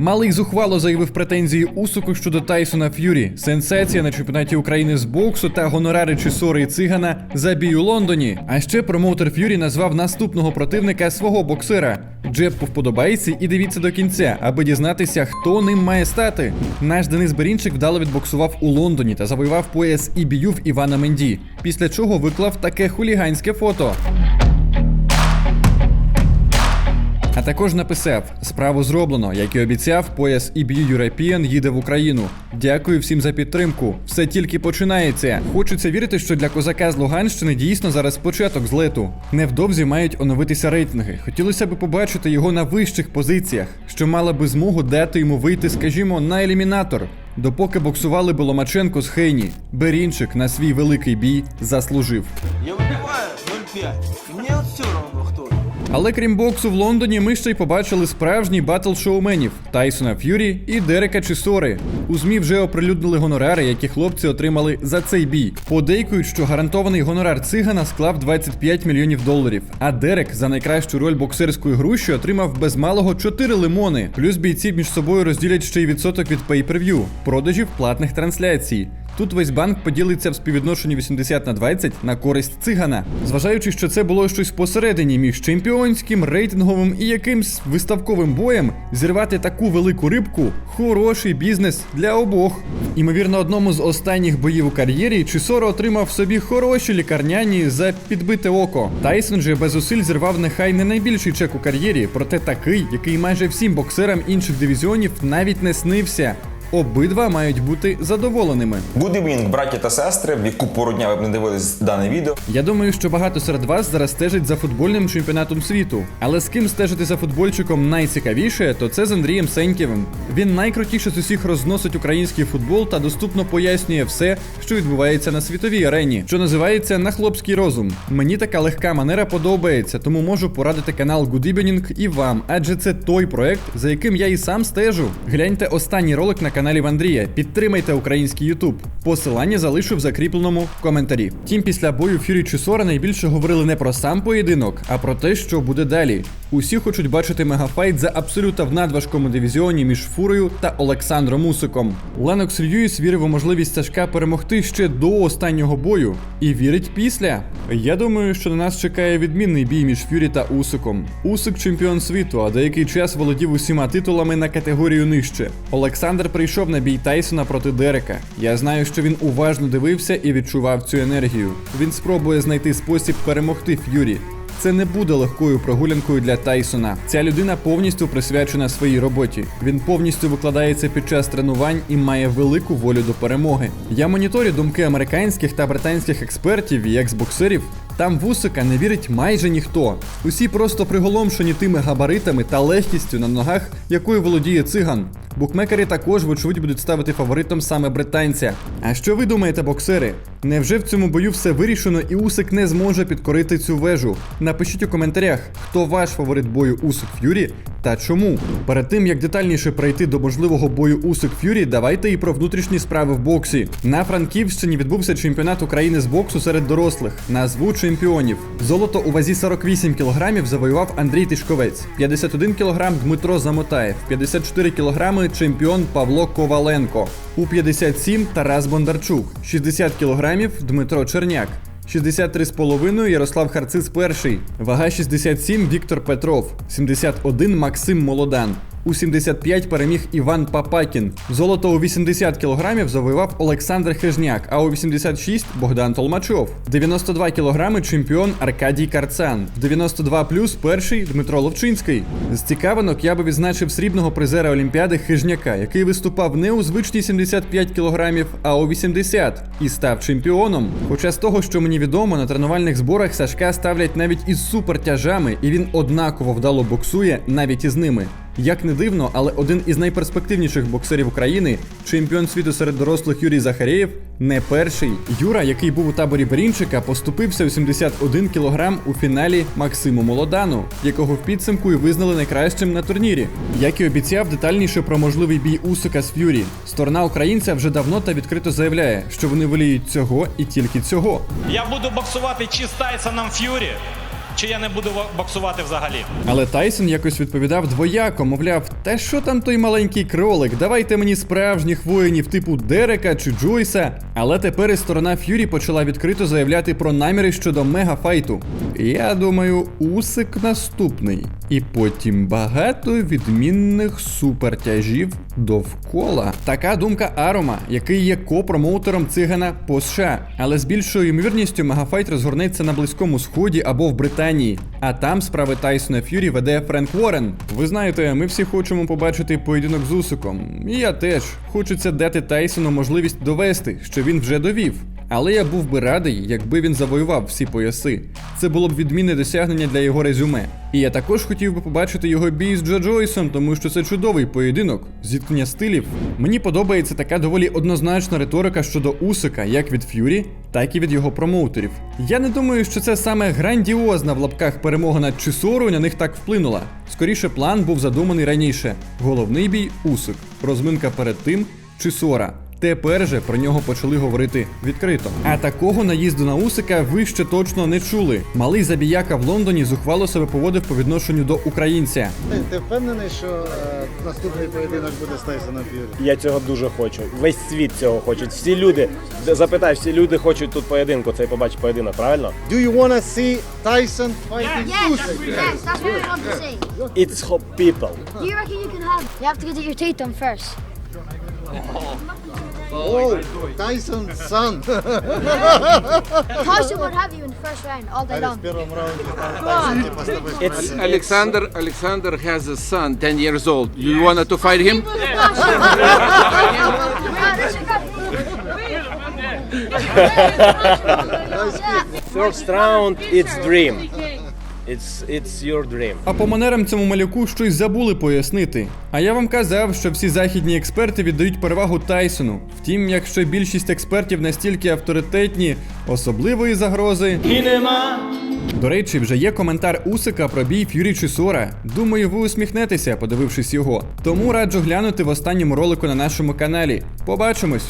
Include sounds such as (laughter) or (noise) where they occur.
Малий зухвало заявив претензії Усуку щодо Тайсона Ф'юрі, сенсація на чемпіонаті України з боксу та гонорари Чісори і Цигана за бій у Лондоні. А ще промоутер Ф'юрі назвав наступного противника свого боксера. Джеб по вподобайці і дивіться до кінця, аби дізнатися, хто ним має стати. Наш Денис Берінчик вдало відбоксував у Лондоні та завоював пояс і в Івана Менді. Після чого виклав таке хуліганське фото. А також написав: справу зроблено, як і обіцяв, пояс EBU European їде в Україну. Дякую всім за підтримку. Все тільки починається. Хочеться вірити, що для козака з Луганщини дійсно зараз початок злету. Невдовзі мають оновитися рейтинги. Хотілося б побачити його на вищих позиціях, що мала би змогу дати йому вийти, скажімо, на елімінатор. Допоки боксували би Ломаченко з Хейні, Берінчик на свій великий бій заслужив. Я выбиваю 0,5. Але крім боксу в Лондоні, ми ще й побачили справжній батл шоуменів Тайсона Ф'юрі і Дерека Чісори. У ЗМІ вже оприлюднили гонорари, які хлопці отримали за цей бій. Подейкують, що гарантований гонорар цигана склав 25 мільйонів доларів. А Дерек за найкращу роль боксерської груші отримав без малого 4 лимони. Плюс бійці між собою розділять ще й відсоток від pay-per-view, продажів платних трансляцій. Тут весь банк поділиться в співвідношенні 80 на 20 на користь цигана. Зважаючи, що це було щось посередині між чемпіонським, рейтинговим і якимсь виставковим боєм, зірвати таку велику рибку хороший бізнес для обох. Імовірно, одному з останніх боїв у кар'єрі Чісоро отримав собі хороші лікарняні за підбите око. Тайсон же без зусиль зірвав нехай не найбільший чек у кар'єрі, проте такий, який майже всім боксерам інших дивізіонів навіть не снився. Обидва мають бути задоволеними. Good evening, браті та сестри, в яку пору дня ви б не дивились дане відео. Я думаю, що багато серед вас зараз стежить за футбольним чемпіонатом світу. Але з ким стежити за футбольчиком найцікавіше, то це з Андрієм Сенькєвим. Він найкрутіше з усіх розносить український футбол та доступно пояснює все, що відбувається на світовій арені, що називається на хлопський розум. Мені така легка манера подобається, тому можу порадити канал Good Evening і вам, адже це той проект, за яким я і сам стежу. Гляньте останній ролик на каналі в Андрія. Підтримайте український Ютуб. Посилання залишу в закріпленому коментарі. Тім після бою Фюрі Чусора найбільше говорили не про сам поєдинок, а про те, що буде далі. Усі хочуть бачити мегафайт за абсолюта в надважкому дивізіоні між Фурою та Олександром Усиком. Ленокс Льюіс вірив у можливість Сашка перемогти ще до останнього бою і вірить після. Я думаю, що на нас чекає відмінний бій між Фюрі та Усиком. Усик чемпіон світу, а деякий час володів усіма титулами на категорію нижче. Олександр прийшов на бій Тайсона проти Дерека. Я знаю, що він уважно дивився і відчував цю енергію. Він спробує знайти спосіб перемогти Ф'юрі. Це не буде легкою прогулянкою для Тайсона. Ця людина повністю присвячена своїй роботі. Він повністю викладається під час тренувань і має велику волю до перемоги. Я моніторю думки американських та британських експертів і екс-боксерів. Там вусика не вірить майже ніхто. Усі просто приголомшені тими габаритами та легкістю на ногах, якою володіє циган. Букмекери також, вочевидь, будуть ставити фаворитом саме британця. А що ви думаєте, боксери? Невже в цьому бою все вирішено і Усик не зможе підкорити цю вежу? Напишіть у коментарях, хто ваш фаворит бою Усик Ф'юрі та чому. Перед тим як детальніше пройти до можливого бою Усик Ф'юрі, давайте і про внутрішні справи в боксі. На Франківщині відбувся чемпіонат України з боксу серед дорослих. Назву чемпіонів. Золото у вазі 48 кг завоював Андрій Тишковець, 51 кг Дмитро Замотаєв, 54 кг чемпіон Павло Коваленко. У 57 Тарас Бондарчук, 60 кг Дмитро Черняк. 63,5 Ярослав Харциц перший. Вага 67 Віктор Петров. 71 Максим Молодан. У 75 переміг Іван Папакін. Золото у 80 кг завоював Олександр Хижняк, а у 86 Богдан Толмачов. 92 кг чемпіон Аркадій Карцан. В 92 плюс перший Дмитро Ловчинський. З цікавинок я би відзначив срібного призера Олімпіади Хижняка, який виступав не у звичні 75 кг, а у 80 і став чемпіоном. Хоча з того, що мені відомо, на тренувальних зборах Сашка ставлять навіть із супертяжами, і він однаково вдало боксує навіть із ними. Як не дивно, але один із найперспективніших боксерів України, чемпіон світу серед дорослих Юрій Захарєєв, не перший. Юра, який був у таборі Берінчика, поступився у 71 кг у фіналі Максиму Молодану, якого в підсумку і визнали найкращим на турнірі. Як і обіцяв, детальніше про можливий бій Усика з Ф'юрі. Сторона українця вже давно та відкрито заявляє, що вони воліють цього і тільки цього. Я буду боксувати чи з Тайсоном Ф'юрі, чи я не буду боксувати взагалі. Але Тайсон якось відповідав двояко, мовляв, та що там той маленький кролик, давайте мені справжніх воїнів типу Дерека чи Джойса. Але тепер і сторона Ф'юрі почала відкрито заявляти про наміри щодо мегафайту. Я думаю, Усик наступний. І потім багато відмінних супертяжів довкола. Така думка Арома, який є копромоутером цигана по США. Але з більшою ймовірністю мегафайт розгорнеться на Близькому Сході або в Британії. А там справи Тайсона Ф'юрі веде Френк Уоррен. Ви знаєте, ми всі хочемо побачити поєдинок з Усиком. І я теж. Хочеться дати Тайсону можливість довести, що він вже довів. Але я був би радий, якби він завоював всі пояси. Це було б відмінне досягнення для його резюме. І я також хотів би побачити його бій з Джо Джойсом, тому що це чудовий поєдинок, зіткнення стилів. Мені подобається така доволі однозначна риторика щодо Усика, як від Ф'юрі, так і від його промоутерів. Я не думаю, що це саме грандіозна в лапках перемога над Чисору на них так вплинула. Скоріше, план був задуманий раніше. Головний бій Усик, розминка перед тим Чисора. Тепер же про нього почали говорити відкрито. А такого наїзду на Усика ви ще точно не чули. Малий забіяка в Лондоні зухвало себе поводив по відношенню до українця. Ти, ти впевнений, що е, наступний поєдинок буде з Тайсоном Ф'юрі? Я цього дуже хочу. Весь світ цього хоче. Всі люди, запитай, всі люди хочуть тут поєдинку, цей побачить поєдинок, правильно? Do you wanna see Tyson fighting Yes, Usyk? yes, that's what I want to say. It's hot people. Do you reckon you can have? You have to get your teeth done first. Whoa, Tyson's son. Tyson (laughs) what have you in the first round all day long. It's Alexander. Alexander has a son, ten years old. You wanted to fight him? (laughs) First round, it's dream. It's, it's your dream. А по манерам цьому малюку щось забули пояснити. А я вам казав, що всі західні експерти віддають перевагу Тайсону. Втім, якщо більшість експертів настільки авторитетні, особливої загрози. І нема. До речі, вже є коментар Усика про бій Ф'юрі Чисора. Думаю, ви усміхнетеся, подивившись його. Тому раджу глянути в останньому ролику на нашому каналі. Побачимось!